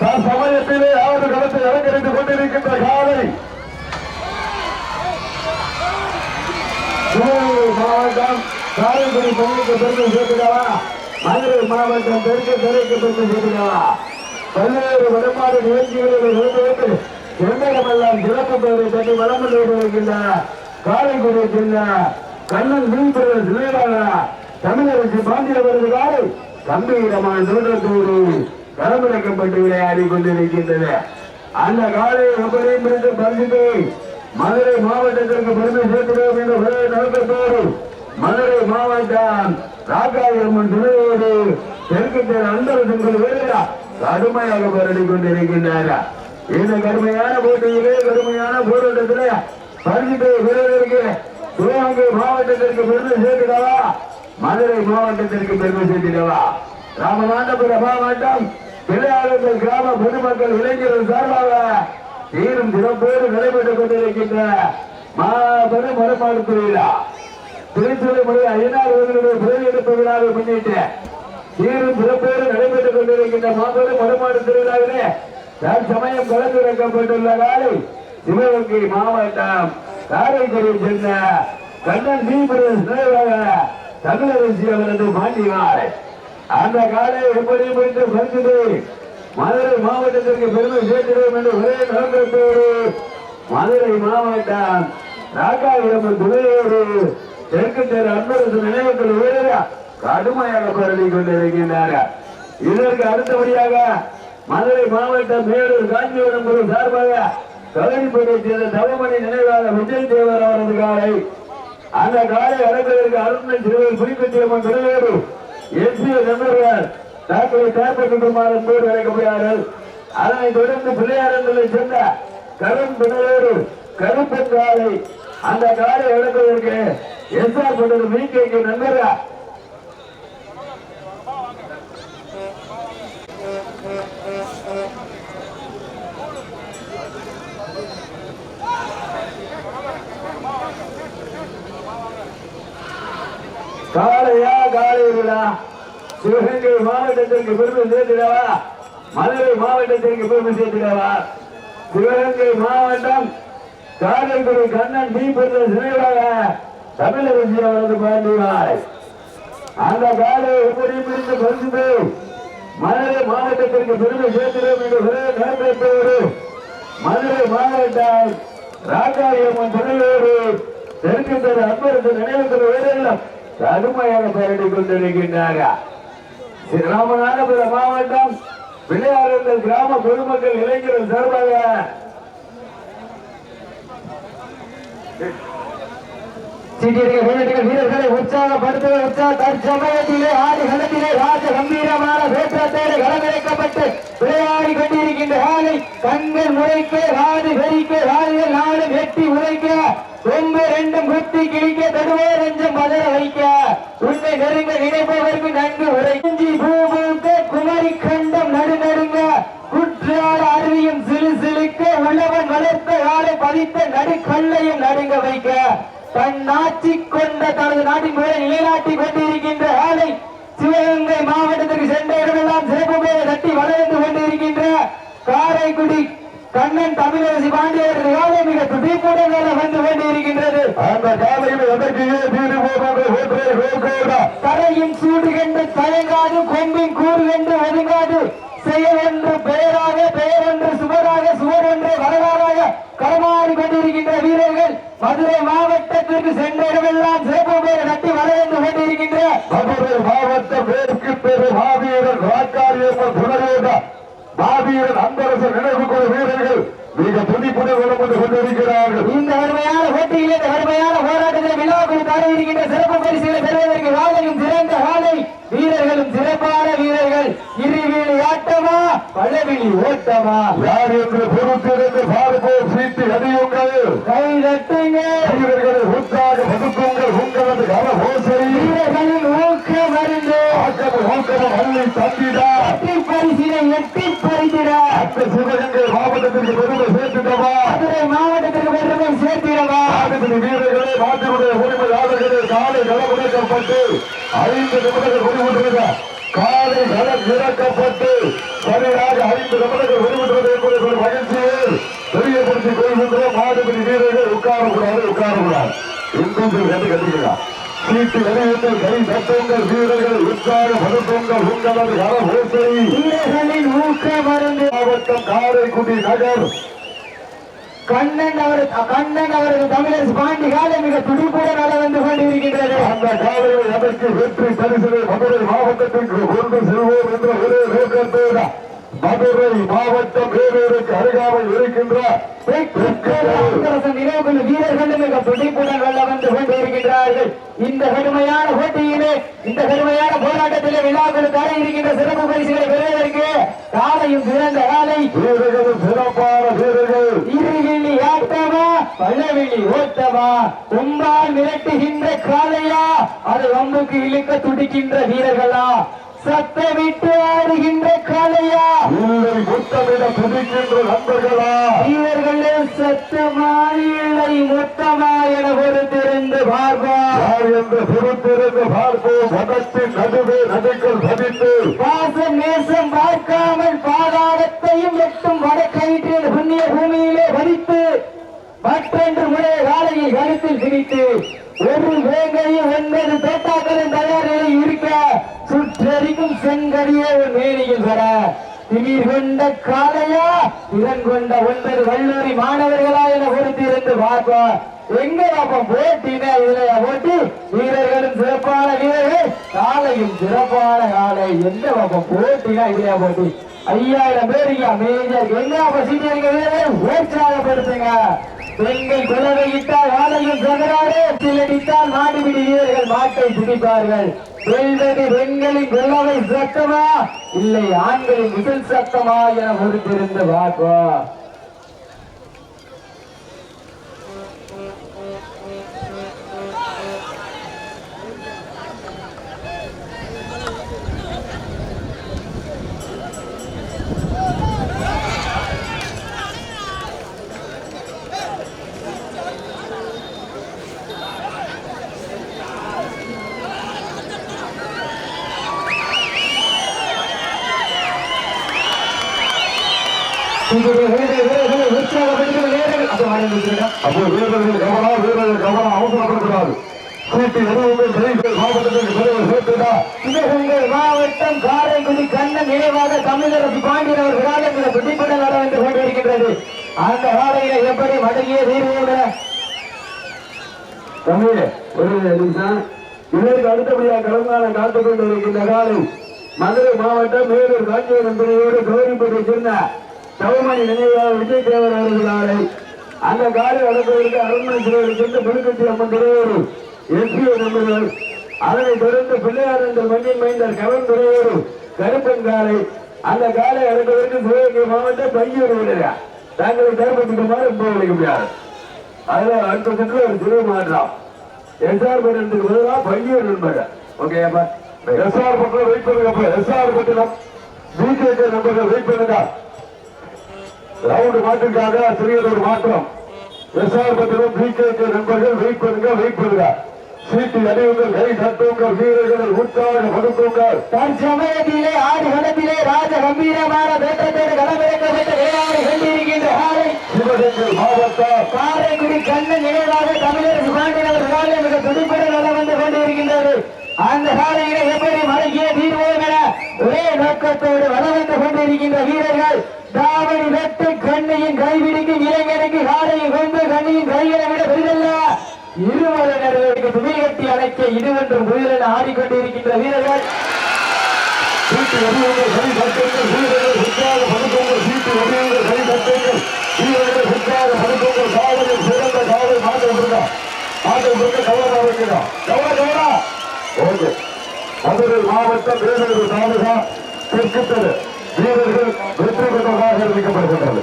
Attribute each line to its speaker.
Speaker 1: சமயத்திலே ஆறு களத்தை அலங்கரித்துக் கொண்டிருக்கின்ற காலை. மாவட்டம் காரைக்குடி பகுதிக்கு பெருமை சேர்த்துக்கவா? மதுரை மாவட்டம் தெற்கு தெற்கு பெருமை சேர்த்துக்கவா? பல்வேறு வருமான நிகழ்ச்சிகளில் இருந்து எந்தடமெல்லாம் சிறப்பு பெயரை தட்டி வளம் கொண்டு வருகின்ற காரைக்குடி கண்ணன் தமிழரசு காலை கம்பீரமான களமிறக்கப்பட்டு விளையாடி கொண்டிருக்கின்றன. அந்த காலை எப்படியும் பிடித்து பறித்து மதுரை மாவட்டத்திற்கு பெருமை சேர்க்கிறோம் என்ற ஒரே நோக்கத்தோடு மதுரை மாவட்டம் ராக்காயம்மன் துணையோடு தெற்கு தெரு அன்பரசங்கள் வீரரா கடுமையாக போராடி கொண்டிருக்கின்றாரா இந்த கடுமையான போட்டியிலே கடுமையான போராட்டத்திலே பரிசுத்தை வீரர்களுக்கு சிவகங்கை மாவட்டத்திற்கு பெருமை சேர்க்கிறவா மதுரை மாவட்டத்திற்கு பெருமை சேர்க்கிறவா ராமநாதபுரம் மாவட்டம் பிள்ளையாளர்கள் கிராம பொதுமக்கள் இளைஞர்கள் சார்பாக சீரும் சிறப்போடு நடைபெற்றுக் கொண்டிருக்கின்ற மாபெரும் மறுமாடு திருவிழா. திருச்சிலை ஐநாறு அவர்களுடைய பிறகு விழாவை முன்னிட்டு தீரும் சிறப்போடு நடைபெற்றுக் கொண்டிருக்கின்ற மாபெரும் மறுமாடு திருவிழாவிலே தற்சமயம் கலந்துரைக்கப்பட்டுள்ள காலை சிவகங்கை மாவட்டம் காரைக்குடியை சென்ற கண்ணன் தீபுரம் சிலைவாக தமிழரசி அவரது மாண்டினார் அந்த காலை எப்படி முடித்து பரிசுது மதுரை மாவட்டத்திற்கு பெருமை சேர்க்கிறோம் என்று ஒரே நோக்கத்தோடு மதுரை மாவட்டம் ராக்காவிடம் துணையோடு தெற்கு தெரு அன்பரசு நினைவுகள் வீரர கடுமையாக பரவி கொண்டிருக்கின்றார்கள் இதற்கு அடுத்தபடியாக மதுரை மாவட்டம் மேலூர் காஞ்சிபுரம் குழு சார்பாக கவனிப்பதை சேர்ந்த தவமணி நினைவாக விஜய் தேவர் அவரது காலை அந்த காலை அடங்குவதற்கு அருண்மை சிறுவர் குறிப்பிட்டிருமன் துணையோடு எஸ்பி நண்பர்கள் டாக்டரை தேர்ப்பட்டுமாறு என்போடு அழைக்கப்படுகிறார்கள். அதனைத் தொடர்ந்து பிள்ளையாரங்களை சேர்ந்த கரும் துணையோடு கருப்பன் காலை அந்த காலை அடங்குவதற்கு எஸ்ஆர் பட்டது மீகேக்கு நண்பர்கள்? காளையா காளை விழா சிவகங்கை மாவட்டத்திற்கு பெருமை சேர்த்திடவா? மதுரை மாவட்டத்திற்கு பெருமை சேர்த்திடவா? சிவகங்கை மாவட்டம் காரைக்குடி கண்ணன் தீ பெருந்த சிலைவாக தமிழரசி அவரது பாண்டிவாய். அந்த காலை எப்படி முடிந்து பரிசு மதுரை மாவட்டத்திற்கு பெருமை சேர்த்திடும் என்று ஒரே மதுரை மாவட்டம் ராஜாயம்மன் துணையோடு தெற்கு தெரு அன்பரசு நினைவுகள் வீரர்களும் கடுமையாக போராடி கொண்டிருக்கின்றார்கள் ஸ்ரீ ராமநாதபுரம் மாவட்டம் பிள்ளையாரங்கள் கிராம பொதுமக்கள் இளைஞர்கள் சார்பாக.
Speaker 2: வீரர்களை உற்சாகப்படுத்த உற்சாக தற்சமயத்திலே ஆறு களத்திலே ராஜ கம்பீரமான வேற்றத்தோடு களமிறக்கப்பட்டு விளையாடி கொண்டிருக்கின்ற ஆலை கண்கள் முறைக்க ராது வெறிக்க ராதுகள் நாடு வெட்டி உழைக்க கொம்பு ரெண்டும் குத்தி கிழிக்க தடுவே நெஞ்சம் பதற வைக்க. உன்னை நெருங்க நினைப்பவருக்கு நன்கு உரைஞ்சி பூபூக்க குமரி கண்டம் நடுநடுங்க குற்றால அருவியும் சிலு சிலுக்க உள்ளவன் வளர்த்த காலை பதித்த நடுக்கல்லையும் நடுங்க வைக்க. தன் கொண்ட தனது நாட்டின் முறை நிலைநாட்டி கொண்டிருக்கின்ற ஆலை சிவகங்கை மாவட்டத்திற்கு சென்ற இடமெல்லாம் சிறப்பு பெயரை தட்டி வளர்ந்து கொண்டிருக்கின்ற காரைக்குடி கண்ணன் தமிழரசி பாண்டியர் மிக துடிப்புடன் வேலை வந்து கொண்டிருக்கின்றது
Speaker 1: அந்த காலையில் எதற்கு தீர்வு
Speaker 2: தரையின் சூடு கண்டு தயங்காது கொம்பின் கூறு கண்டு ஒதுங்காது. செயல் என்று பெயராக பெயர் என்று சுவராக சுவர் என்று வரலாறாக களமாடி கொண்டிருக்கின்ற வீரர்கள் மதுரை மாவட்டத்திற்கு சென்ற இடமெல்லாம் சிறப்பு பெயர் தட்டி வரவேண்டு கொண்டிருக்கின்ற
Speaker 1: மதுரை மாவட்டம் மேற்கு தெரு மாவீரர் ராக்காரியம்மன் துணையோட மாவீரர் அன்பரசு நினைவு குழு வீரர்கள் மிக துடிப்புடன் வந்து கொண்டிருக்கிறார்கள்.
Speaker 2: இந்த அருமையான போட்டியில் இந்த அருமையான போராட்டத்தில் விழாவுக்கு தர இருக்கின்ற சிறப்பு பரிசுகளை பெறுவதற்கு வாழையும் சிறந்த வாழை வீரர்களும் சிறப்பான வீரர்கள். இருவீழி ஆட்டமா? பழவிழி ஓட்டமா?
Speaker 1: யார் என்று பொறுத்திருந்து பார்ப்போம். சீட்டு அடியுங்கள்
Speaker 2: கை தட்டுங்க.
Speaker 1: வீரர்களை உற்சாக பதுக்குங்கள். உங்களது கரகோசை.
Speaker 2: வீரர்களின் ஊக்க மருந்து
Speaker 1: ஆக்கமும் ஊக்கமும் அள்ளி தந்திடா
Speaker 2: பரிசினை எட்டி பறித்திட.
Speaker 1: அத்த சிவகங்கை மாவட்டத்திற்கு பெருமை சேர்த்துட்டவா
Speaker 2: மதுரை மாவட்டத்திற்கு பெருமை சேர்த்திடவா.
Speaker 1: வீரர்களே நாட்டினுடைய உரிமையாளர்களே காலை களம் இறக்கப்பட்டு ஐந்து நிமிடங்கள் முடிவுற்றது. காலை களம் இறக்கப்பட்டு சரியாக ஐந்து
Speaker 3: ஐந்து நிமிடங்கள் வெளிவிடுவது என்பதை ஒரு மகிழ்ச்சியில் தெரியப்படுத்திக் கொள்கின்ற மாடுபிடி வீரர்கள் உட்காரக்கூடாது உட்காரக்கூடாது. இன்றும் கண்டு கட்டிக்கலாம் சீட்டு அறிவித்தல் கை தட்டுங்கள் வீரர்கள் உற்சாக படுத்துங்கள் உங்களது கர ஓசை
Speaker 2: வீரர்களின் ஊக்க மருந்து.
Speaker 3: மாவட்டம் காரைக்குடி நகர்.
Speaker 2: கண்ணன் அவர் கண்ணன் அவரது தமிழரசு பாண்டி காலை மிக துடிப்புடன் நல வந்து கொண்டிருக்கின்றது.
Speaker 3: அந்த காலையில் அதற்கு வெற்றி பரிசிலை மதுரை மாவட்டத்திற்கு கொண்டு செல்வோம் என்ற ஒரே நோக்கத்தோடு. மதுரை மாவட்டம் வேலூருக்கு அருகாமல் இருக்கின்ற
Speaker 2: நினைவுகள் வீரர்களும் மிக துடிப்புடன் வெல்ல வந்து கொண்டிருக்கின்றார்கள் இந்த கடுமையான போட்டியிலே இந்த கடுமையான போராட்டத்திலே விழாக்கள் தர இருக்கின்ற சிறப்பு பரிசுகளை பெறுவதற்கு காலையும் சிறந்த காலை
Speaker 3: வீரர்களும் சிறப்பான வீரர்கள்.
Speaker 2: இருவிழி ஆட்டமா பழவிழி ஓட்டமா கும்பால் மிரட்டுகின்ற காளையா அது வம்புக்கு இழுக்க துடிக்கின்ற வீரர்களா? சத்தமிட்டு ஆடுகின்ற காளையா
Speaker 3: இல்லை முத்தமிட துடிக்கின்ற நண்பர்களா?
Speaker 2: வீரர்களே சத்தமா இல்லை மொத்தமா என பொறுத்திருந்து பார்ப்பா
Speaker 3: யார் என்று பொறுத்திருந்து பார்ப்போம். மதத்தின் நடுவே நடுக்கள் பதித்து
Speaker 2: பாசம் நேசம் பார்க்காமல் பாதாளத்தையும் எட்டும் வடக்கயிற்றில் புண்ணிய பூமியிலே வதித்து மற்றொன்று முறை காலையை கருத்தில் திணித்து ஒரு வேங்கையும் ஒன்பது தோட்டாக்களின் தயார் நிலையில் இருக்க சுற்றறிக்கும் செங்கடியே ஒரு மேனியில் வர. திமிர் கொண்ட காளையா? இதன் கொண்ட ஒன்பது கல்லூரி மாணவர்களா என பொறுத்திருந்து பார்ப்போம் எங்க அப்ப போட்டினா இதுல போட்டி. வீரர்களும் சிறப்பான வீரர்கள். காலையும் சிறப்பான காலை எந்த அப்ப போட்டினா இதுல போட்டி. ஐயாயிரம் பேருக்கு மேஜர் எங்க? அப்ப சீட்டியங்க வீரர்கள் உற்சாகப்படுத்துங்க. பெண்கள் குலவை இட்டால் வாழையும் சகராறு சிலடித்தால் மாடு வீரர்கள் மாட்டை பிடிப்பார்கள். வெல்வது பெண்களின் குலவை சத்தமா? இல்லை ஆண்களின் விசில் சத்தமா என பொறுத்திருந்து பார்ப்போம் மாவட்டம் காரைக்குடி கண்ணன் நினைவாக தமிழரசு பாண்டியன் அவர் விழாவில் பிடிப்பட நட வந்து கொண்டிருக்கின்றது அந்த காலையில எப்படி மடங்கிய தீர்வோட
Speaker 3: தம்பி ஒரு நிமிஷம் இதற்கு அடுத்தபடியாக கலந்தான காத்துக் கொண்டு காலை மதுரை மாவட்டம் மேலூர் காஞ்சிபுரம் பிரிவோடு கௌரிப்பட்டி சொன்ன சௌமணி நினைவாக விஜய் தேவர் அவர்கள் ஆலை அந்த காலை அடக்குவதற்கு அரண்மனை சிலையில் சென்று முழுக்கட்சி அம்மன் திருவோடு எஸ்பிஓ நம்பர்கள் அதனைத் தொடர்ந்து பிள்ளையார் என்ற மண்ணின் மைந்தர் கவன் துறையோடு கருப்பன் காலை அந்த காலை அடக்குவதற்கு சிவகங்கை மாவட்டம் பையூர் விடுகிறார் தங்களை தரப்பட்டுக்குமாறு போக முடியாது. அதுல அடுத்த சுற்று ஒரு சிறு மாற்றம். எஸ்ஆர் பட்டணத்துக்கு பதிலாக பையூர் நண்பர் ஓகேப்பா எஸ்ஆர் பட்டம் வெயிட் பண்ணுங்க எஸ்ஆர் பட்டணம் பிஜேபி நண்பர்கள் வெயிட் பண்ணுங்க. ரவுண்டு மாற்றிருக்காங்க சிறியது ஒரு மாற்றம் பட்டணம் பிஜேபி நண்பர்கள் வெயிட் பண்ணுங்க வெயிட் பண்ணுங்க. சீட்டு அணிவுங்கள் கை தட்டுங்கள் வீரர்கள் உற்சாக படுத்துங்கள்.
Speaker 2: தற்சமயத்திலே ஆடு களத்திலே ராஜ கம்பீரமான வேட்டத்தோடு களமிறக்கப்பட்ட விளையாடி கொண்டிருக்கின்ற காலை
Speaker 3: சிவகங்கை மாவட்டம்.
Speaker 2: காரைக்குடி கண்ணன் நினைவாக தமிழரசு பாண்டியன் அவர் காலை மிக துடிப்புடன் நல வந்து கொண்டிருக்கின்றது. அந்த காலையில எப்படி மடக்கிய தீர்வோம் என ஒரே நோக்கத்தோடு வளம் வந்து கொண்டிருக்கின்ற வீரர்கள் தாவணி வெட்டு கண்ணையின் கைவிடிக்கும் இளைஞனுக்கு காலையை கொண்டு கண்ணியின் கைகளை விட பெரிதல்ல. இருமலை நடுவருக்கு துணை கட்டி அழைக்க இதுவென்றும் புயலென ஆடிக்கொண்டிருக்கின்ற வீரர்கள்.
Speaker 3: சீட்டு வீரர்கள் சீட்டு வீரர்கள் காவலில் சிறந்த காவல் கவனம் வைக்கிறோம். கவனம் கவனம் ஓகே. மதுரை மாவட்டம் வேலூர் தாலுகா வீரர்கள் வெற்றி பெற்றதாக அறிவிக்கப்படுகின்றது